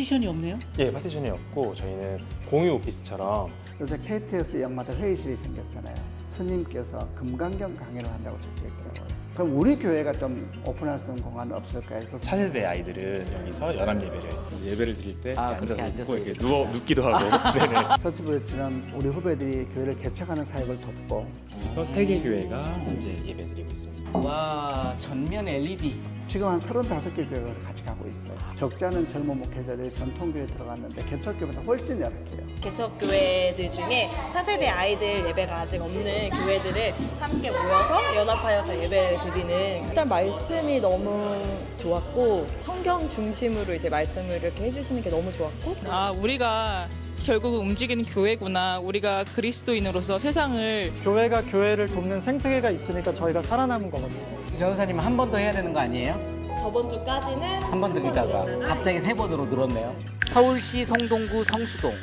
파티션이 없네요. 예, 파티션이 없고 저희는 공유 오피스처럼 요새 KTX 역마다 회의실이 생겼잖아요. 스님께서 금강경 강의를 한다고 적혀 있더라고요. 그럼 우리 교회가 좀 오픈할 수 있는 공간은 없을까 해서 차세대 아이들은 여기서 연합 예배를 예배를 드릴 때 아, 이렇게 앉아서 듣고 이렇게 누워 눕기도 하고 네네. 설치 그랬지만 우리 후배들이 교회를 개척하는 사역을 돕고 그래서 세개 교회가 현재 예배 드리고 있습니다. 와 전면 LED. 지금 한 35개 교회를 같이 가고 있어요. 적지 않은 젊은 목회자들이 전통교회에 들어갔는데 개척교회보다 훨씬 열악해요. 개척 교회들 중에 차세대 아이들 예배가 아직 없는 교회들을 함께 모여서 연합하여서 예배 드리는 일단 말씀이 너무 좋았고 성경 중심으로 이제 말씀을 이렇게 해주시는 게 너무 좋았고 아, 우리가 결국 움직이는 교회구나. 우리가 그리스도인으로서 세상을 교회가 교회를 돕는 생태계가 있으니까 저희가 살아남은 거거든요. 전우사님 한 번 더 해야 되는 거 아니에요? 저번 주까지는 한 번 늘어나가 갑자기 세 번으로 늘었네요. 서울시 성동구 성수동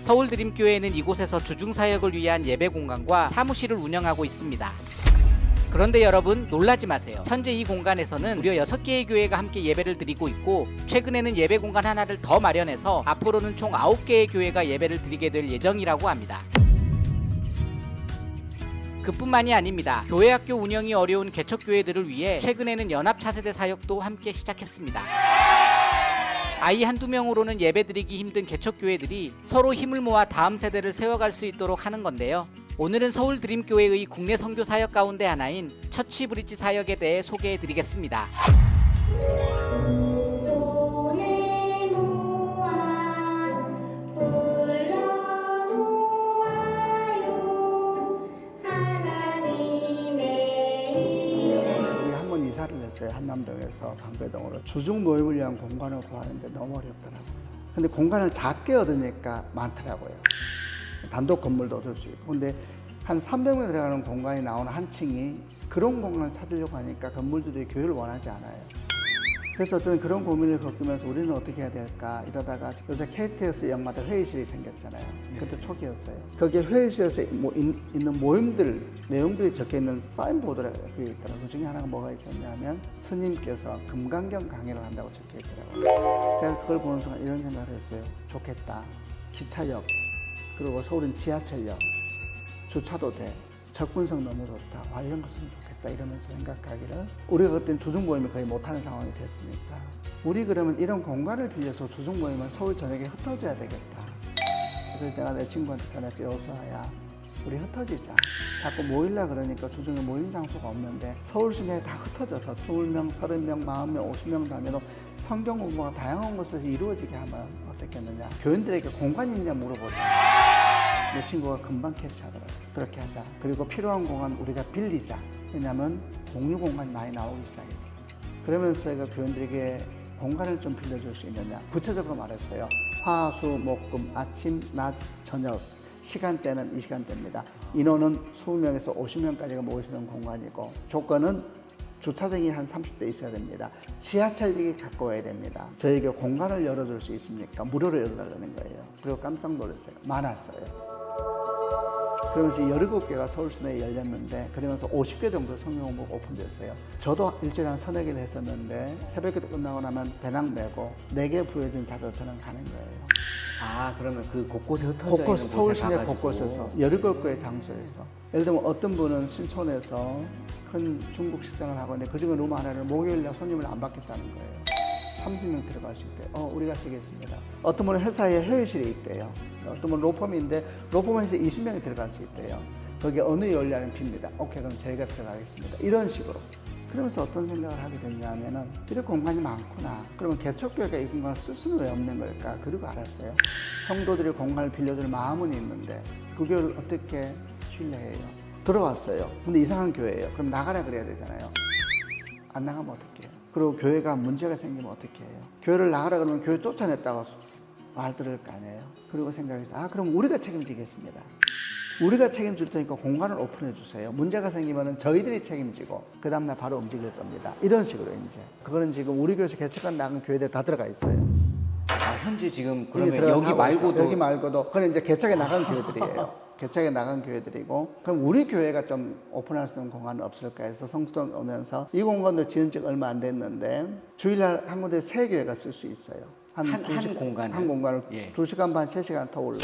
서울드림교회는 이곳에서 주중사역을 위한 예배 공간과 사무실을 운영하고 있습니다. 그런데 여러분 놀라지 마세요. 현재 이 공간에서는 무려 6개의 교회가 함께 예배를 드리고 있고 최근에는 예배 공간 하나를 더 마련해서 앞으로는 총 9개의 교회가 예배를 드리게 될 예정이라고 합니다. 그뿐만이 아닙니다. 교회 학교 운영이 어려운 개척 교회들을 위해 최근에는 연합 차세대 사역도 함께 시작했습니다. 아이 한두 명으로는 예배드리기 힘든 개척 교회들이 서로 힘을 모아 다음 세대를 세워갈 수 있도록 하는 건데요. 오늘은 서울 드림교회의 국내 선교 사역 가운데 하나인 처치 브릿지 사역에 대해 소개해 드리겠습니다. 한남동에서 방배동으로 주중 모임을 위한 공간을 구하는데 너무 어렵더라고요. 근데 공간을 작게 얻으니까 많더라고요. 단독 건물도 얻을 수 있고. 근데 한 300명 들어가는 공간이 나오는 한 층이 그런 공간을 찾으려고 하니까 건물주들이 교회를 원하지 않아요. 그래서 어떤 그런 고민을 겪으면서 우리는 어떻게 해야 될까 이러다가 요새 KTX 역마다 회의실이 생겼잖아요. 그때 초기였어요. 거기에 회의실에서 뭐 인- 있는 모임들 내용들이 적혀 있는 사인보드가 그게 있더라고요. 그 중에 하나가 뭐가 있었냐면 스님께서 금강경 강의를 한다고 적혀 있더라고요. 제가 그걸 보는 순간 이런 생각을 했어요. 좋겠다. 기차역 그리고 서울은 지하철역 주차도 돼. 접근성 너무 좋다. 와 이런 것은 좋겠다 이러면서 생각하기를 우리가 그때 주중 모임을 거의 못하는 상황이 됐으니까 우리 그러면 이런 공간을 빌려서 주중 모임을 서울 전역에 흩어져야 되겠다. 그럴 때가 내 친구한테 전화했지 여수아야 우리 흩어지자. 자꾸 모일라 그러니까 주중에 모임 장소가 없는데 서울 시내에 다 흩어져서 20명, 30명, 40명, 50명 단위로 성경 공부가 다양한 곳에서 이루어지게 하면 어떻겠느냐. 교인들에게 공간이 있냐 물어보자. 내 친구가 금방 캐치하더라고요. 그렇게 하자. 그리고 필요한 공간 우리가 빌리자. 왜냐하면 공유 공간이 많이 나오기 시작했어요. 그러면서 제가 교인들에게 공간을 좀 빌려줄 수 있느냐. 구체적으로 말했어요. 화, 수, 목, 금, 아침, 낮, 저녁. 시간대는 이 시간대입니다. 인원은 20명에서 50명까지가 모일 수 있는 공간이고 조건은 주차장이 한 30대 있어야 됩니다. 지하철역이 가까워야 됩니다. 저에게 공간을 열어줄 수 있습니까? 무료로 열어달라는 거예요. 그리고 깜짝 놀랐어요. 많았어요. 그러면서 17개가 서울 시내에 열렸는데 그러면서 50개 정도 성경 공부가 오픈됐어요. 저도 일주일에 한 서너 개를 했었는데 새벽에도 끝나고 나면 배낭 메고 4개 부여진 자도 저는 가는 거예요. 아 그러면 그 곳곳에 흩어져 곳곳 있는 서울 시내. 곳곳에서 17개의 장소에서 예를 들면 어떤 분은 신촌에서 큰 중국 식당을 하고 있는데 그중에 룸 하나를 목요일날 손님을 안 받겠다는 거예요. 30명 들어갈 수 있대요. 어, 우리가 쓰겠습니다. 어떤 분은 회사에 회의실이 있대요. 어떤 분은 로펌인데 로펌에서 20명이 들어갈 수 있대요. 거기에 어느 연료는 빕니다. 오케이, 그럼 저희가 들어가겠습니다. 이런 식으로. 그러면서 어떤 생각을 하게 됐냐면은 이렇게 공간이 많구나. 그러면 개척교회가 이 공간을 쓸 수는 왜 없는 걸까? 그리고 알았어요. 성도들이 공간을 빌려줄 마음은 있는데 그 교회를 어떻게 신뢰해요? 들어왔어요. 근데 이상한 교회예요. 그럼 나가라 그래야 되잖아요. 안 나가면 어떡해요? 그리고 교회가 문제가 생기면 어떻게 해요? 교회를 나가라 그러면 교회 쫓아냈다고 말 들을 거 아니에요? 그리고 생각해서 아 그럼 우리가 책임지겠습니다. 우리가 책임질 테니까 공간을 오픈해 주세요. 문제가 생기면 저희들이 책임지고 그 다음날 바로 움직일 겁니다. 이런 식으로 이제 그거는 지금 우리 교회에서 개척한 나간 교회들 다 들어가 있어요. 아 현재 지금 그러면 여기 말고도 있어요. 여기 말고도 그건 이제 개척에 나간 교회들이에요. 개척에 나간 교회들이고 그럼 우리 교회가 좀 오픈할 수 있는 공간은 없을까 해서 성수동 오면서 이 공간도 지은 지 얼마 안 됐는데 주일날 한 군데 세 교회가 쓸 수 있어요. 한, 한- 두한 시- 공간을? 한 공간을 예. 두 시간 반, 세 시간 더 올려.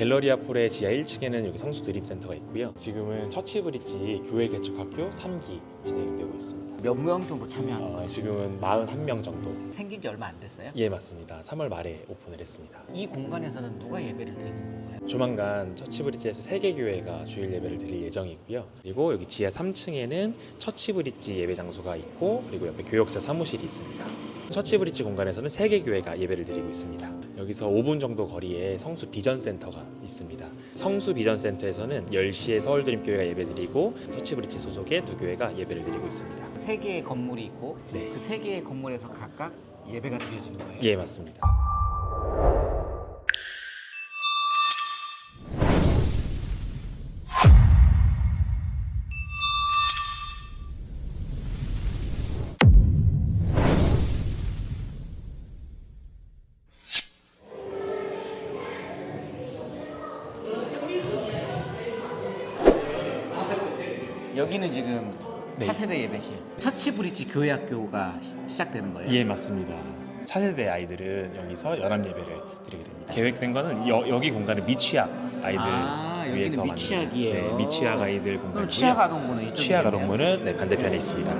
갤러리아 폴의 지하 1층에는 여기 성수 드림 센터가 있고요. 지금은 처치 브릿지 교회 개척 학교 3기 진행되고 있습니다. 몇 명 정도 참여하는 어, 거예요? 지금은 41명 정도. 생긴 지 얼마 안 됐어요? 예, 맞습니다. 3월 말에 오픈을 했습니다. 이 공간에서는 누가 예배를 드리는 건가요? 조만간 처치 브릿지에서 세 개 교회가 주일 예배를 드릴 예정이고요. 그리고 여기 지하 3층에는 처치 브릿지 예배 장소가 있고 그리고 옆에 교역자 사무실이 있습니다. 처치 브릿지 공간에서는 세개 교회가 예배를 드리고 있습니다. 여기서 5분 정도 거리에 성수 비전 센터가 있습니다. 성수 비전 센터에서는 10시에 서울 드림 교회가 예배 드리고 처치 브릿지 소속의 두 교회가 예배를 드리고 있습니다. 세 개의 건물이 있고 네. 그 세 개의 건물에서 각각 예배가 드려지는 거예요. 예, 맞습니다. 여기는 지금 네. 차세대 예배실. 처치 브릿지 교회학교가 시- 시작되는 거예요. 예, 맞습니다. 차세대 아이들은 여기서 연합 예배를 드리게 됩니다. 계획된 거는 여, 여기 공간은 미취학 아이들 아, 여기는 위해서 미취학이에요. 만든 네, 미취학 아이들 그럼 공간이고요. 취학 아동부는 이쪽에 취학 있네요. 아동부는 네, 반대편에 있습니다.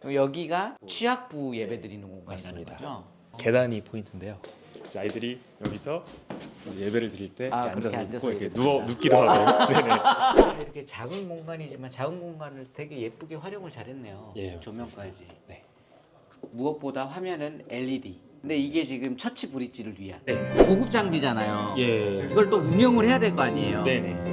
그럼 여기가 취학부 예배 드리는 공간이라는 맞습니다. 거죠? 계단이 포인트인데요. 이제 아이들이 여기서 이제 예배를 드릴 때 아, 이렇게 그렇게 앉아서 앉아서 듣고 이렇게 예배 누워. 눕기도 하고. 네네. 아, 이렇게 작은 공간이지만 작은 공간을 되게 예쁘게 활용을 잘했네요. 예, 맞습니다. 조명까지. 네. 무엇보다 화면은 LED. 근데 이게 지금 처치 브릿지를 위한 네. 고급 장비잖아요. 예. 이걸 또 운영을 해야 될 거 아니에요. 네네.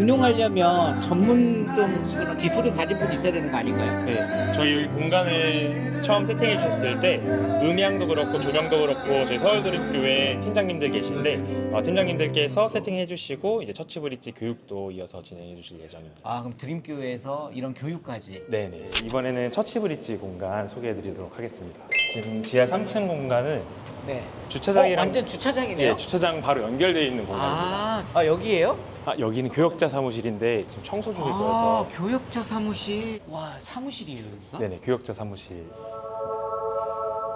운영하려면 전문 좀 그런 기술을 가진 분이 있어야 되는 거 아닌가요? 네, 저희 여기 공간을 처음 세팅해 주셨을 때 음향도 그렇고 조명도 그렇고 저희 서울드립교회 팀장님들 계신데 어, 팀장님들께서 세팅해 주시고 이제 처치 브릿지 교육도 이어서 진행해 주실 예정입니다. 아 그럼 드림교회에서 이런 교육까지. 네네 이번에는 처치 브릿지 공간 소개해 드리도록 하겠습니다. 지금 지하 3층 공간은 네. 주차장이랑 어, 완전 주차장이네요. 예, 주차장 바로 연결되어 있는 공간입니다. 아, 아 여기에요? 아, 여기는 교역자 사무실인데 지금 청소 중일 아, 거여서 교역자 사무실. 와, 사무실이에요, 여기가? 네네 교역자 사무실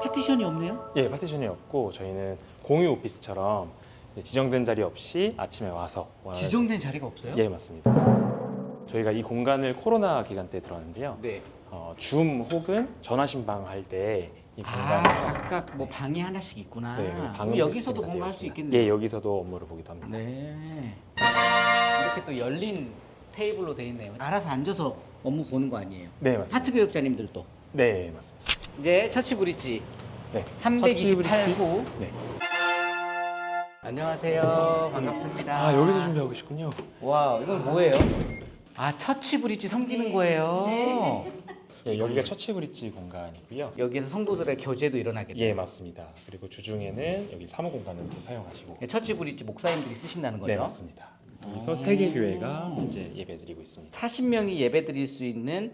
파티션이 없네요? 예, 파티션이 없고 저희는 공유 오피스처럼 이제 지정된 자리 없이 아침에 와서 원하는- 지정된 자리가 없어요? 예, 맞습니다. 저희가 이 공간을 코로나 기간 때 들어왔는데요. 네. 어, 줌 혹은 전화 신방 할 때 이 아, 공간에서 각각 뭐 방이 하나씩 있구나. 네, 그럼 방음 여기서도 시스템이 다 공부할 수 되어. 있겠네요. 예, 여기서도 업무를 보기도 합니다. 네. 이렇게 또 열린 테이블로 돼 있네요. 알아서 앉아서 업무 보는 거 아니에요? 네, 맞습니다. 파트 교육자님들도. 네, 맞습니다. 이제 처치 브릿지 네. 처치 브릿지. 328호. 네. 안녕하세요. 반갑습니다. 아, 여기서 준비하고 계시군요. 와, 이건 뭐예요? 아, 처치 브릿지 섬기는 거예요. 예, 여기가 처치 브릿지 공간이고요. 여기에서 성도들의 교제도 일어나겠네요. 예, 맞습니다. 그리고 주중에는 여기 사무 공간을 또 사용하시고 예, 처치 브릿지 목사님들이 쓰신다는 거죠? 네, 맞습니다. 여기서 세 개 교회가 이제 예배드리고 있습니다. 40명이 예배 드릴 수 있는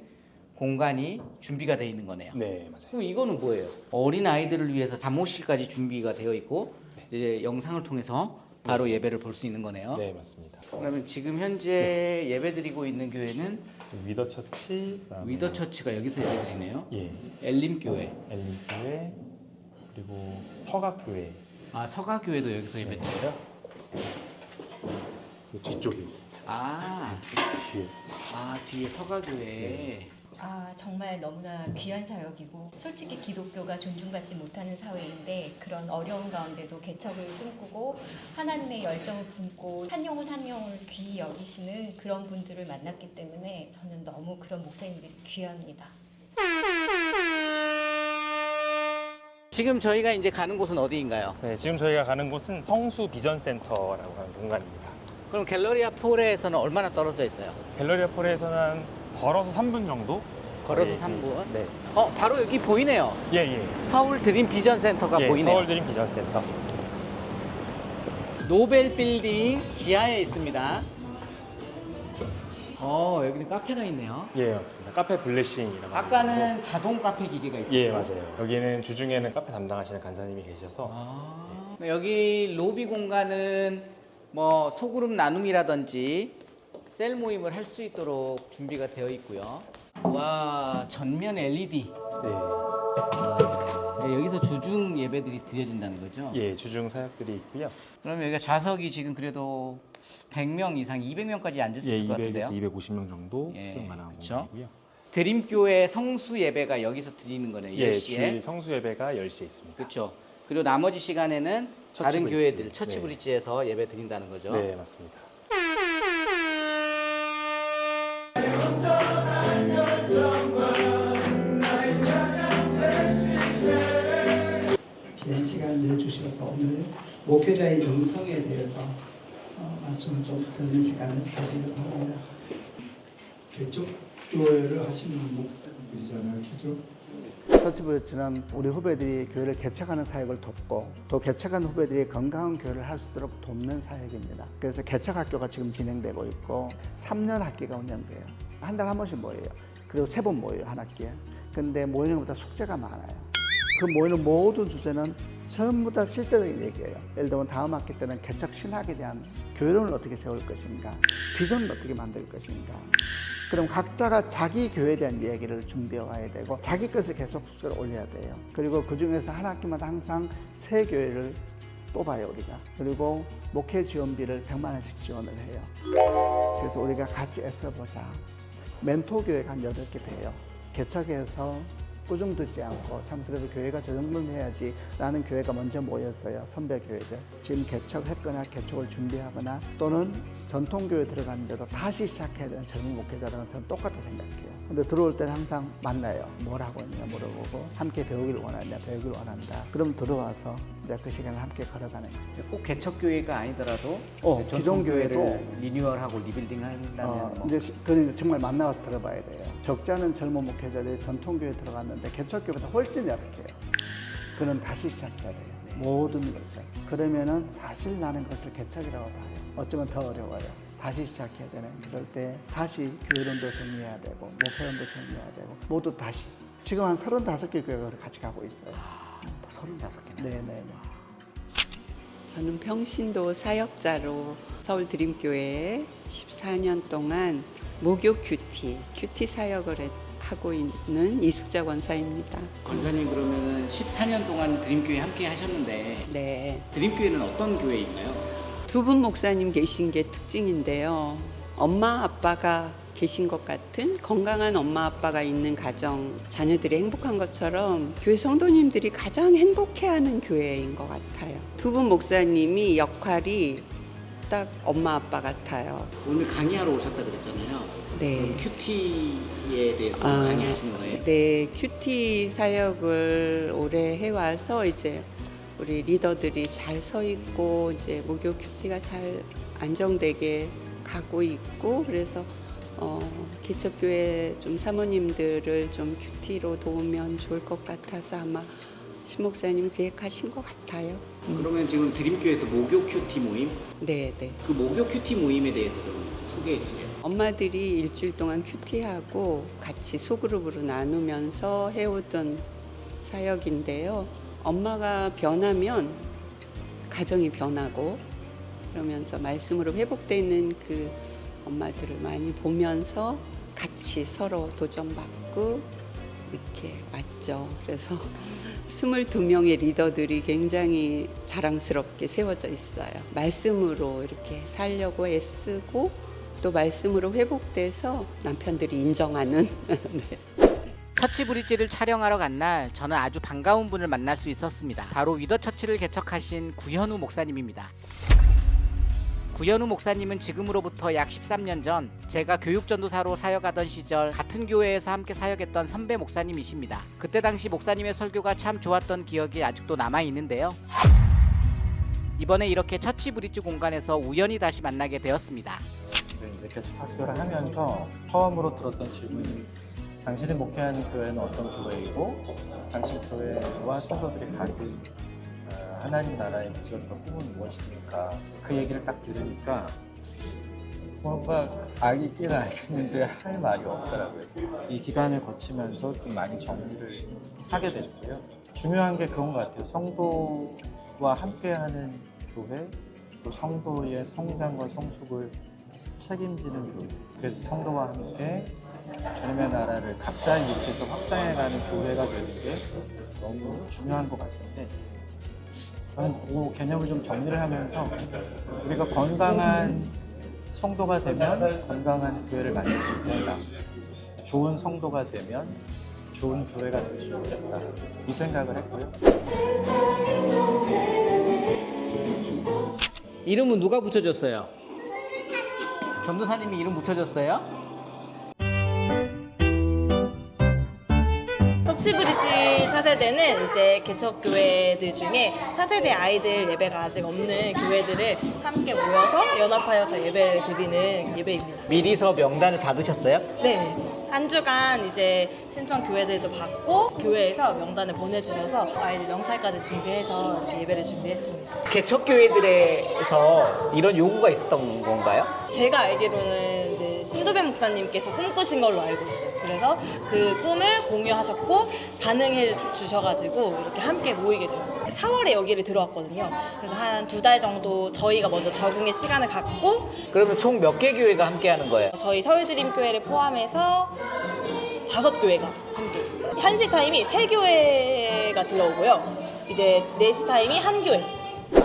공간이 준비가 되어 있는 거네요. 네, 맞아요. 그럼 이거는 뭐예요? 어린 아이들을 위해서 잠옷실까지 준비가 되어 있고 이제 영상을 통해서 바로 예배를 볼 수 있는 거네요. 네, 맞습니다. 그러면 지금 현재 예배 드리고 있는 교회는 위더 처치, 그다음에 위더 처치가 여기서 예배 드리네요. 예, 엘림 교회. 엘림 교회 그리고 서각 교회 아 서가 교회도 여기서 예배 드려요? 그 뒤쪽에 있습니다. 아, 뒤에. 아 뒤에 서가 교회. 아, 정말 너무나 귀한 사역이고 솔직히 기독교가 존중받지 못하는 사회인데 그런 어려운 가운데도 개척을 꿈꾸고 하나님의 열정을 품고 한 영혼 한 영혼을 귀히 여기시는 그런 분들을 만났기 때문에 저는 너무 그런 목사님들이 귀합니다. 지금 저희가 이제 가는 곳은 어디인가요? 네, 지금 저희가 가는 곳은 성수 비전 센터라고 하는 공간입니다. 그럼 갤러리아 포레에서는 얼마나 떨어져 있어요? 갤러리아 폴에서는 한 걸어서 3분 정도 걸어서 거리에 있습니다. 3분? 네. 어 바로 여기 보이네요. 예, 예. 서울 드림 비전 센터가 예, 보이네요. 서울 드림 비전 센터. 노벨 빌딩 지하에 있습니다. 어 여기는 카페가 있네요. 예, 맞습니다. 카페 블레싱이라고 아까는 자동 카페 기계가 있었고 예, 맞아요. 여기는 주중에는 카페 담당하시는 간사님이 계셔서 아, 여기 로비 공간은 뭐 소그룹 나눔이라든지 셀 모임을 할 수 있도록 준비가 되어 있고요. 와 전면 LED. 네. 네, 여기서 주중 예배들이 드려진다는 거죠. 예, 주중 사역들이 있고요. 그러면 여기가 좌석이 지금 그래도 100명 이상, 200명까지 앉을 수 예, 있을 것 같은데요. 200에서 250명 정도 예, 수용 가능한 그쵸? 공간이고요. 드림교회 성수 예배가 여기서 드리는 거네요. 예, 10시에. 주일 성수 예배가 10시에 있습니다. 그렇죠. 그리고 나머지 시간에는 다른 처치 교회들 브릿지. 처치 네. 브릿지에서 예배 드린다는 거죠. 네, 맞습니다. 내주셔서 오늘 목회자의 영성에 대해서 어, 말씀을 좀 듣는 시간을 가지려고 합니다. 개척 교회를 하시는 목사님들이잖아요, 그죠? 터치브리츠는 우리 후배들이 교회를 개척하는 사역을 돕고 또 개척한 후배들이 건강한 교회를 할 수 있도록 돕는 사역입니다. 그래서 개척 학교가 지금 진행되고 있고 3년 학기가 운영돼요. 한달한 번씩 모여요. 그리고 세 번 모여요 한 학기에. 근데 모이는 것보다 숙제가 많아요. 그 모이는 모든 주제는 전부 다 실제적인 얘기예요. 예를 들면 다음 학기 때는 개척 신학에 대한 교회론을 어떻게 세울 것인가, 비전을 어떻게 만들 것인가. 그럼 각자가 자기 교회에 대한 이야기를 준비해 와야 되고 자기 것을 계속 숙제를 올려야 돼요. 그리고 그 중에서 한 학기마다 항상 세 교회를 뽑아요 우리가. 그리고 목회 지원비를 100만 원씩 지원을 해요. 그래서 우리가 같이 애써보자. 멘토 교회가 한 8개 돼요. 개척해서 꾸중 듣지 않고 참 그래도 교회가 저 정도는 해야지 라는 교회가 먼저 모였어요. 선배 교회들. 지금 개척했거나 개척을 준비하거나 또는 전통교회 들어갔는데도 다시 시작해야 되는 젊은 목회자들은 저는 똑같다 생각해요. 근데 들어올 때는 항상 만나요. 뭘 하고 있냐 물어보고 함께 배우기를 원하냐 배우기를 원한다. 그럼 들어와서 이제 그 시간을 함께 걸어가는 거예요. 꼭 개척 교회가 아니더라도 어, 기존 교회도 리뉴얼하고 리빌딩 한다면 어, 뭐 이제 시- 그러니까 정말 만나서 들어봐야 돼요. 적잖은 젊은 목회자들이 전통교회 들어갔는데 개척교회보다 훨씬 약해요. 그는 다시 시작해야 돼요. 모든 것을. 그러면은 사실 나는 것을 개척이라고 봐요. 어쩌면 더 어려워요. 다시 시작해야 되는 그럴 때 다시 교회론도 정리해야 되고 목회론도 정리해야 되고 모두 다시. 지금 한 35개 교회가 같이 가고 있어요. 35개나. 네네네. 저는 평신도 사역자로 서울 드림교회에 14년 동안 목욕 큐티, 큐티 사역을 해- 하고 있는 이숙자 권사입니다. 권사님 그러면 14년 동안 드림교회 함께 하셨는데 네. 드림교회는 어떤 교회인가요? 두 분 목사님 계신 게 특징인데요. 엄마 아빠가 계신 것 같은 건강한 엄마 아빠가 있는 가정, 자녀들이 행복한 것처럼 교회 성도님들이 가장 행복해하는 교회인 것 같아요. 두 분 목사님이 역할이 딱 엄마 아빠 같아요. 오늘 강의하러 오셨다 그랬잖아요. 네. 큐티에 대해서 아. 강의하시는 거예요? 네, 큐티 사역을 오래 해와서 이제 우리 리더들이 잘 서 있고 이제 목요 큐티가 잘 안정되게 가고 있고 그래서 어, 개척교회 좀 사모님들을 좀 큐티로 도우면 좋을 것 같아서 아마 신 목사님이 계획하신 것 같아요. 그러면 지금 드림교회에서 목요 큐티 모임? 네, 네. 그 목요 큐티 모임에 대해서 좀 소개해 주세요. 엄마들이 일주일 동안 큐티하고 같이 소그룹으로 나누면서 해오던 사역인데요. 엄마가 변하면 가정이 변하고 그러면서 말씀으로 회복되는 그 엄마들을 많이 보면서 같이 서로 도전받고 이렇게 왔죠. 그래서 22명의 리더들이 굉장히 자랑스럽게 세워져 있어요. 말씀으로 이렇게 살려고 애쓰고 또 말씀으로 회복돼서 남편들이 인정하는 네. 처치 브릿지를 촬영하러 간 날 저는 아주 반가운 분을 만날 수 있었습니다. 바로 위더 처치를 개척하신 구현우 목사님입니다. 구현우 목사님은 지금으로부터 약 13년 전 제가 교육전도사로 사역하던 시절 같은 교회에서 함께 사역했던 선배 목사님이십니다. 그때 당시 목사님의 설교가 참 좋았던 기억이 아직도 남아 있는데요. 이번에 이렇게 처치 브릿지 공간에서 우연히 다시 만나게 되었습니다. 개척 학교를 하면서 처음으로 들었던 질문이 당신이 목회하는 교회는 어떤 교회이고 당신 교회와 성도들이 가진 어, 하나님 나라의 비전과 꿈은 무엇입니까? 그 얘기를 딱 들으니까 뭔가 알긴 알겠는데 할 말이 없더라고요. 이 기간을 거치면서 좀 많이 정리를 하게 됐고요. 중요한 게 그런 것 같아요. 성도와 함께하는 교회, 또 성도의 성장과 성숙을 책임지는 교회. 그래서 성도와 함께 주님의 나라를 각자의 위치에서 확장해가는 교회가 되는 게 너무 중요한 것 같은데 저는 그 개념을 좀 정리를 하면서 우리가 건강한 성도가 되면 건강한 교회를 만들 수 있다. 좋은 성도가 되면 좋은 교회가 될 수 있겠다. 이 생각을 했고요. 이름은 누가 붙여줬어요? 전도사님이 이름 붙여줬어요? 터치브리지 차세대는 이제 개척 교회들 중에 차세대 아이들 예배가 아직 없는 교회들을 함께 모여서 연합하여서 예배 드리는 예배입니다. 미리서 명단을 받으셨어요? 네. 한 주간 이제 신청 교회들도 받고 교회에서 명단을 보내주셔서 아이들 명찰까지 준비해서 예배를 준비했습니다. 개척 교회들에서 이런 요구가 있었던 건가요? 제가 알기로는 신도배 목사님께서 꿈꾸신 걸로 알고 있어요. 그래서 그 꿈을 공유하셨고 반응해 주셔가지고 이렇게 함께 모이게 되었어요. 4월에 여기를 들어왔거든요. 그래서 한 두 달 정도 저희가 먼저 적응의 시간을 갖고 그러면 총 몇 개 교회가 함께 하는 거예요? 저희 서울드림교회를 포함해서 다섯 교회가 함께. 한시 타임이 세 교회가 들어오고요. 이제 네시 타임이 한 교회.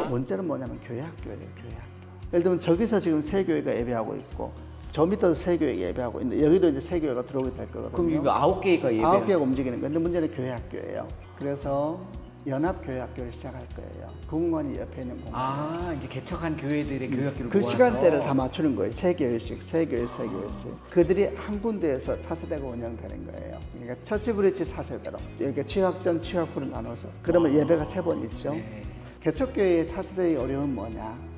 문제는 뭐냐면 교회 학교예요, 교회 학교. 예를 들면 저기서 지금 세 교회가 예배하고 있고 저 밑에도 세 교회가 예배하고 있는데 여기도 이제 세 교회가 들어오게 될 거거든요. 그럼 이거 아홉 개가 예배. 아홉 개가 움직이는 건데 문제는 교회 학교예요. 그래서 연합 교회 학교를 시작할 거예요. 그 공간이 옆에 있는 공간. 아 이제 개척한 교회들의 교회학교를 그 모아서. 시간대를 다 맞추는 거예요. 세 교회씩, 세 교회, 세 교회씩. 그들이 한 군데에서 차세대가 운영되는 거예요. 그러니까 처치 브릿지 차세대로 이렇게 취학 전, 취학 후를 나눠서 그러면 예배가 세 번 있죠. 네. 개척교회의 차세대의 어려움은 뭐냐?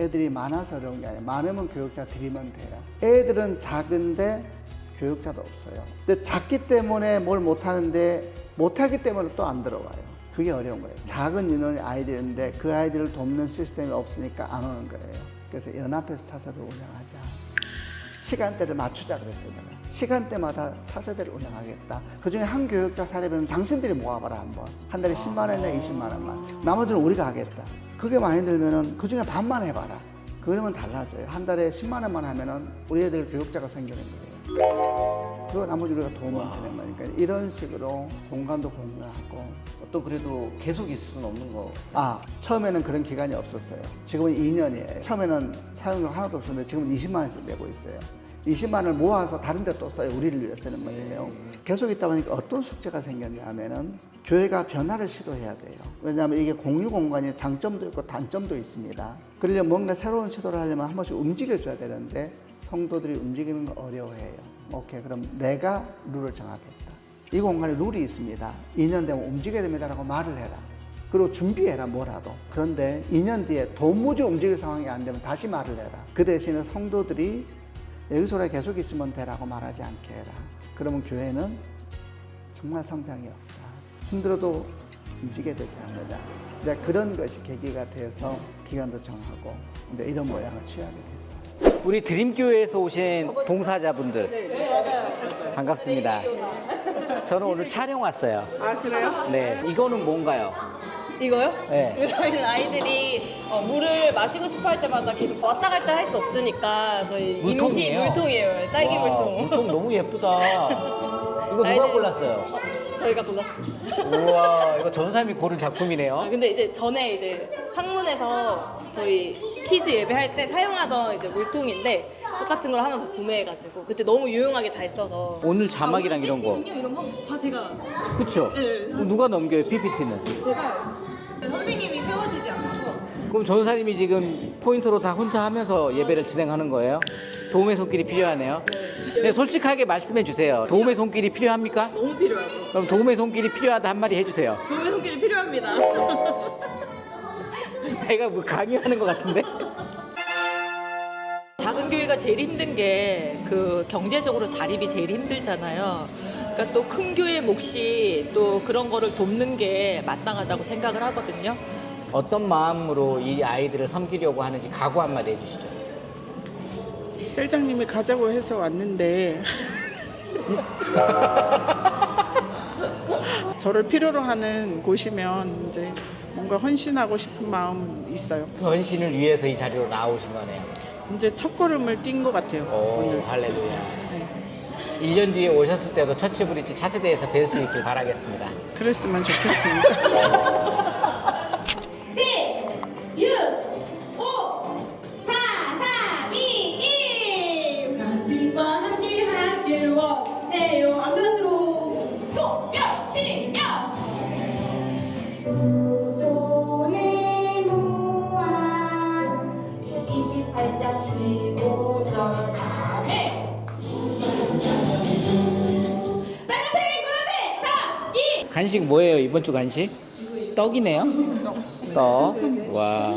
애들이 많아서 어려운 게 아니라 많으면 교육자 드리면 돼요. 애들은 작은데 교육자도 없어요. 근데 작기 때문에 뭘 못하는데 못하기 때문에 또 안 들어와요. 그게 어려운 거예요. 작은 인원의 아이들인데 그 아이들을 돕는 시스템이 없으니까 안 오는 거예요. 그래서 연합해서 차세대를 운영하자. 시간대를 맞추자 그랬어요. 내가. 시간대마다 차세대를 운영하겠다. 그 중에 한 교육자 사례비는 당신들이 모아봐라 한번. 한 달에 10만 원이나 20만 원만. 나머지는 우리가 하겠다. 그게 많이 들면은 그 중에 반만 해봐라. 그러면 달라져요. 한 달에 10만 원만 하면은 우리 애들 교육자가 생기는 거예요. 그리고 나머지 우리가 도움을 되는 거니까 이런 식으로 공간도 공유하고 또 그래도 계속 있을 수는 없는 거. 아 처음에는 그런 기간이 없었어요. 지금은 2년이에요. 처음에는 사용료가 하나도 없었는데 지금은 20만 원씩 내고 있어요. 20만 원을 모아서 다른 데 또 써요. 우리를 위해 쓰는 거예요. 계속 있다 보니까 어떤 숙제가 생겼냐 하면은 교회가 변화를 시도해야 돼요. 왜냐하면 이게 공유 공간이 장점도 있고 단점도 있습니다. 그러려면 뭔가 새로운 시도를 하려면 한 번씩 움직여줘야 되는데 성도들이 움직이는 거 어려워해요. 오케이 그럼 내가 룰을 정하겠다. 이 공간에 룰이 있습니다. 2년 되면 움직여야 됩니다라고 말을 해라. 그리고 준비해라 뭐라도. 그런데 2년 뒤에 도무지 움직일 상황이 안 되면 다시 말을 해라. 그 대신에 성도들이 여기서 계속 있으면 되라고 말하지 않게 해라. 그러면 교회는 정말 성장이 없다. 힘들어도 움직여야 되지 않느냐. 이제 그런 것이 계기가 돼서 기간도 정하고 이제 이런 모양을 취하게 됐어요. 우리 드림교회에서 오신 봉사자분들. 반갑습니다. 저는 오늘 촬영 왔어요. 아 그래요? 네. 이거는 뭔가요? 이거요? 네. 이거 저희는 아이들이 어, 물을 마시고 싶어 할 때마다 계속 왔다 갔다 할 수 없으니까 저희 임시 물통이에요? 물통이에요. 딸기 와, 물통. 물통 너무 예쁘다. 이거 누가 아이들- 골랐어요? 저희가 골랐습니다. 우와, 이거 전삼이 고른 작품이네요. 아, 근데 이제 전에 이제 상문에서 저희 키즈 예배할 때 사용하던 이제 물통인데 똑같은 걸 하나 더 구매해가지고 그때 너무 유용하게 잘 써서 오늘 자막이랑 이런 거. 이런 거 다 제가 그쵸? 네. 누가 넘겨요, PPT는? 제가 선생님이 세워지지 않아서 그럼 전사님이 지금 포인트로 다 혼자 하면서 예배를 진행하는 거예요? 도움의 손길이 필요하네요. 네, 솔직하게 말씀해 주세요. 도움의 손길이 필요합니까? 너무 필요하죠. 그럼 도움의 손길이 필요하다 한마디 해주세요. 도움의 손길이 필요합니다. 내가 뭐 강요하는 것 같은데? 작은 교회가 제일 힘든 게 그 경제적으로 자립이 제일 힘들잖아요. 그러니까 또 큰 교회 몫이 또 그런 거를 돕는 게 마땅하다고 생각을 하거든요. 어떤 마음으로 이 아이들을 섬기려고 하는지 각오 한마디 해주시죠. 셀장님이 가자고 해서 왔는데 저를 필요로 하는 곳이면 이제 뭔가 헌신하고 싶은 마음은 있어요. 그 헌신을 위해서 이 자리로 나오신 거네요. 이제 첫 걸음을 뛴 것 같아요. 오, 오늘. 할렐루야. 1년 뒤에 오셨을 때도 처치 브릿지 차세대에서 뵐 수 있길 바라겠습니다. 그랬으면 좋겠습니다. 간식 뭐예요, 이번 주 간식? 떡이네요. 떡. 와.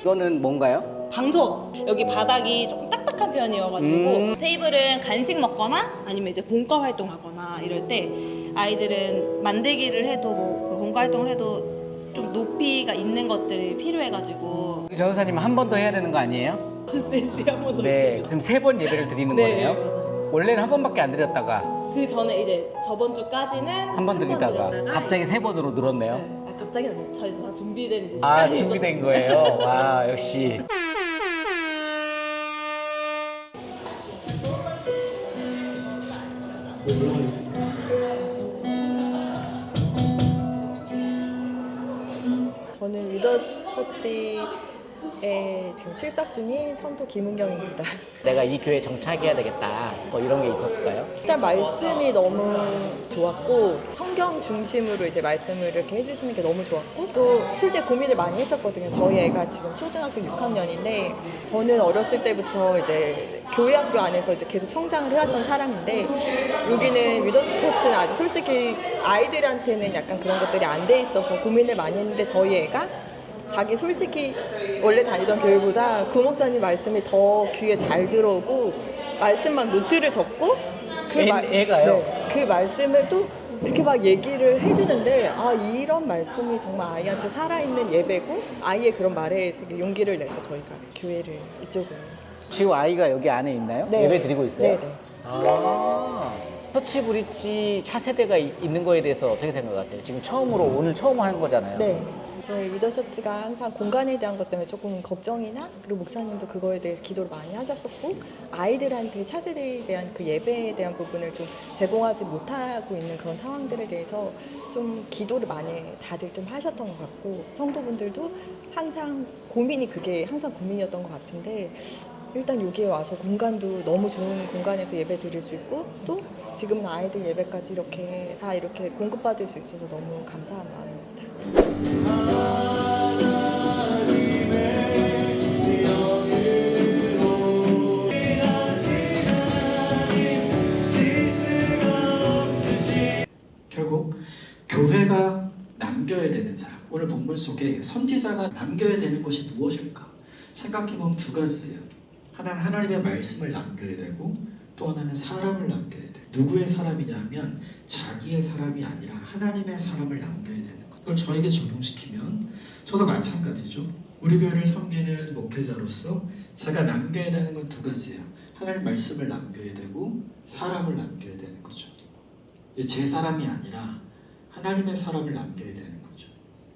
이거는 뭔가요? 방석 여기 바닥이 조금 딱딱한 편이어가지고 음. 테이블은 간식 먹거나 아니면 이제 공과 활동하거나 이럴 때 아이들은 만들기를 해도 뭐 그 공과 활동을 해도 좀 높이가 있는 것들이 필요해가지고 우리 전우사님 한 번 더 해야 되는 거 아니에요? 네, 지금 한번 더. 네. 지금 세 번 예배를 드리는 네, 거네요. 맞아요. 원래는 한 번밖에 안 드렸다가 그 전에 이제 저번 주까지는 한번 드리다가 갑자기 세 번으로 늘었네요. 네, 아, 갑자기 아니죠. 저희 다 준비된 이제 아, 시간이 준비된 있어서. 거예요. 와, 역시. 저는 유더 처치 에 지금 출석 중인 성도 김은경입니다. 내가 이 교회에 정착해야 되겠다. 뭐 이런 게 있었을까요? 일단 말씀이 너무 좋았고 성경 중심으로 이제 말씀을 이렇게 해주시는 게 너무 좋았고 또 실제 고민을 많이 했었거든요. 저희 애가 지금 초등학교 6학년인데 저는 어렸을 때부터 이제 교회 학교 안에서 이제 계속 성장을 해왔던 사람인데 여기는 위더 처치는 아직 솔직히 아이들한테는 약간 그런 것들이 안 돼 있어서 고민을 많이 했는데 저희 애가 자기 솔직히 원래 다니던 교회보다 구 목사님 말씀이 더 귀에 잘 들어오고 말씀만 노트를 적고 애- 애가요? 네, 그 말씀을 또 이렇게 막 얘기를 해주는데 아 이런 말씀이 정말 아이한테 살아있는 예배고 아이의 그런 말에 되게 용기를 내서 저희가 교회를 이쪽으로 지금 아이가 여기 안에 있나요? 네. 예배 드리고 있어요? 네, 네. 아. 터치 브릿지 차세대가 이- 있는 거에 대해서 어떻게 생각하세요? 지금 처음으로 오늘 처음 하는 거잖아요. 네. 저희 위더 처치가 항상 공간에 대한 것 때문에 조금 걱정이나 그리고 목사님도 그거에 대해서 기도를 많이 하셨었고 아이들한테 차세대에 대한 그 예배에 대한 부분을 좀 제공하지 못하고 있는 그런 상황들에 대해서 좀 기도를 많이 다들 좀 하셨던 것 같고 성도분들도 항상 고민이 그게 항상 고민이었던 것 같은데 일단 여기에 와서 공간도 너무 좋은 공간에서 예배 드릴 수 있고 또 지금 아이들 예배까지 이렇게 다 이렇게 공급받을 수 있어서 너무 감사한 마음입니다. 결국 교회가 남겨야 되는 사람 오늘 본문 속에 선지자가 남겨야 되는 것이 무엇일까 생각해보면 두 가지예요 하나는 하나님의 말씀을 남겨야 되고 또 하나는 사람을 남겨야 돼 누구의 사람이냐면 자기의 사람이 아니라 하나님의 사람을 남겨야 되는 거 그걸 저에게 적용시키면 저도 마찬가지죠 우리 교회를 섬기는 목회자로서 제가 남겨야 되는 건 두 가지예요 하나님 말씀을 남겨야 되고 사람을 남겨야 되는 거죠 제 사람이 아니라 하나님의 사람을 남겨야 되는 거죠.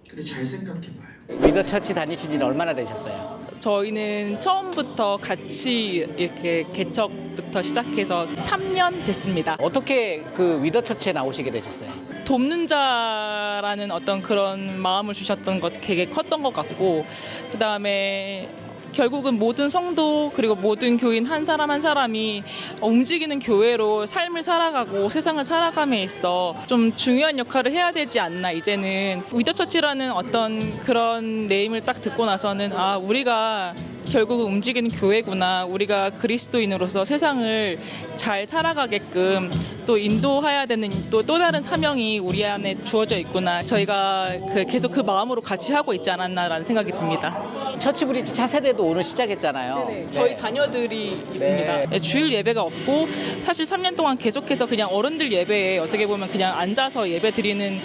근데 잘 생각해 봐요. 위더 처치 다니신 지는 얼마나 되셨어요? 저희는 처음부터 같이 이렇게 개척부터 시작해서 3년 됐습니다. 어떻게 그 위더 처치에 나오시게 되셨어요? 돕는 자라는 어떤 그런 마음을 주셨던 것 되게 컸던 것 같고 그 다음에 결국은 모든 성도 그리고 모든 교인 한 사람 한 사람이 움직이는 교회로 삶을 살아가고 세상을 살아감에 있어 좀 중요한 역할을 해야 되지 않나 이제는. 위더처치라는 어떤 그런 네임을 딱 듣고 나서는 아 우리가 결국은 움직이는 교회구나 우리가 그리스도인으로서 세상을 잘 살아가게끔 또 인도해야 되는 또, 또 다른 사명이 우리 안에 주어져 있구나 저희가 그 계속 그 마음으로 같이 하고 있지 않았나라는 생각이 듭니다. 처치 브릿지 차세대도 오늘 시작했잖아요. 네. 저희 자녀들이 있습니다. 네, 주일 예배가 없고 사실 3년 동안 계속해서 그냥 어른들 예배에 어떻게 보면 그냥 앉아서 예배 드리는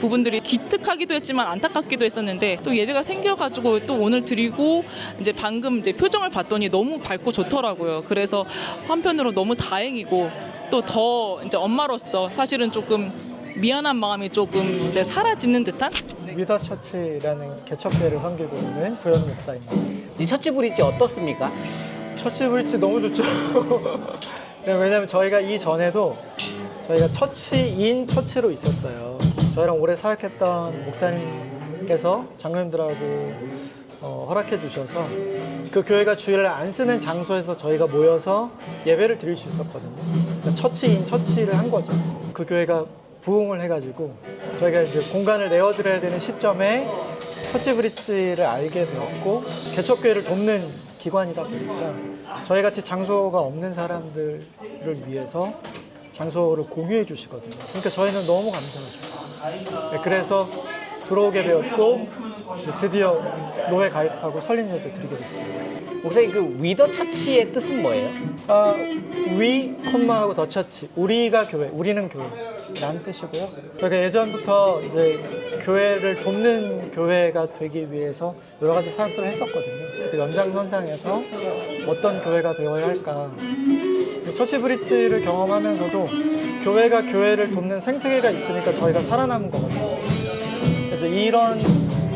부분들이 기특하기도 했지만 안타깝기도 했었는데 또 예배가 생겨가지고 또 오늘 드리고 이제 방금 이제 표정을 봤더니 너무 밝고 좋더라고요. 그래서 한편으로 너무 다행이고 또 더 이제 엄마로서 사실은 조금 미안한 마음이 조금 이제 사라지는 듯한 위더 처치라는 개척교회를 섬기고 있는 구현 목사입니다. 이 처치 브릿지 어떻습니까? 처치 브릿지 너무 좋죠. 네, 왜냐면 저희가 이 전에도 저희가 처치인 처치로 있었어요. 저희랑 오래 사역했던 목사님께서 장로님들하고 어, 허락해 주셔서 그 교회가 주일을 안 쓰는 장소에서 저희가 모여서 예배를 드릴 수 있었거든요. 그러니까 처치인 처치를 한 거죠. 그 교회가 부흥을 해가지고 저희가 이제 공간을 내어드려야 되는 시점에 처치 브릿지를 알게 되었고 개척교회를 돕는 기관이다 보니까 저희 같이 장소가 없는 사람들을 위해서 장소를 공유해 주시거든요. 그러니까 저희는 너무 감사하죠. 네, 그래서 들어오게 되었고 드디어 노예 가입하고 설립 예배 드리게 됐습니다. 목사님 그 위더 처치의 뜻은 뭐예요? 아, 위 콤마하고 더 처치 우리가 교회 우리는 교회 라는 뜻이고요. 저희가 예전부터 이제 교회를 돕는 교회가 되기 위해서 여러 가지 사역들을 했었거든요. 그 연장선상에서 어떤 교회가 되어야 할까. 처치 브릿지를 경험하면서도 교회가 교회를 돕는 생태계가 있으니까 저희가 살아남은 거거든요. 그래서 이런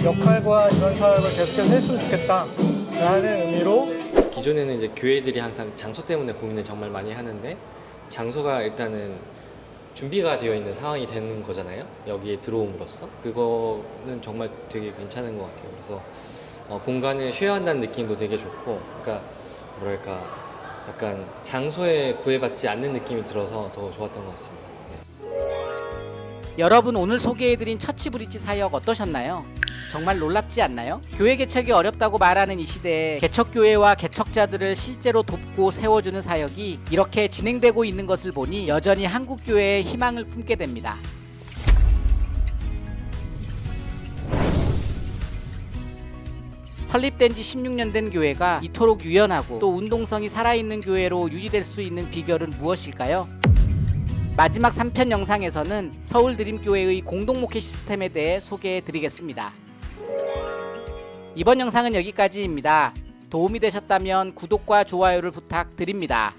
역할과 이런 사역을 계속해서 했으면 좋겠다라는 의미로 기존에는 이제 교회들이 항상 장소 때문에 고민을 정말 많이 하는데 장소가 일단은 준비가 되어 있는 상황이 되는 거잖아요. 여기에 들어옴으로써 그거는 정말 되게 괜찮은 것 같아요. 그래서 어, 공간을 쉐어한다는 느낌도 되게 좋고, 그러니까 뭐랄까 약간 장소에 구애받지 않는 느낌이 들어서 더 좋았던 것 같습니다. 여러분 오늘 소개해드린 처치 브릿지 사역 어떠셨나요? 정말 놀랍지 않나요? 교회 개척이 어렵다고 말하는 이 시대에 개척교회와 개척자들을 실제로 돕고 세워주는 사역이 이렇게 진행되고 있는 것을 보니 여전히 한국교회에 희망을 품게 됩니다. 설립된 지 16년 된 교회가 이토록 유연하고 또 운동성이 살아있는 교회로 유지될 수 있는 비결은 무엇일까요? 마지막 3편 영상에서는 서울 드림교회의 공동 목회 시스템에 대해 소개해 드리겠습니다. 이번 영상은 여기까지입니다. 도움이 되셨다면 구독과 좋아요를 부탁드립니다.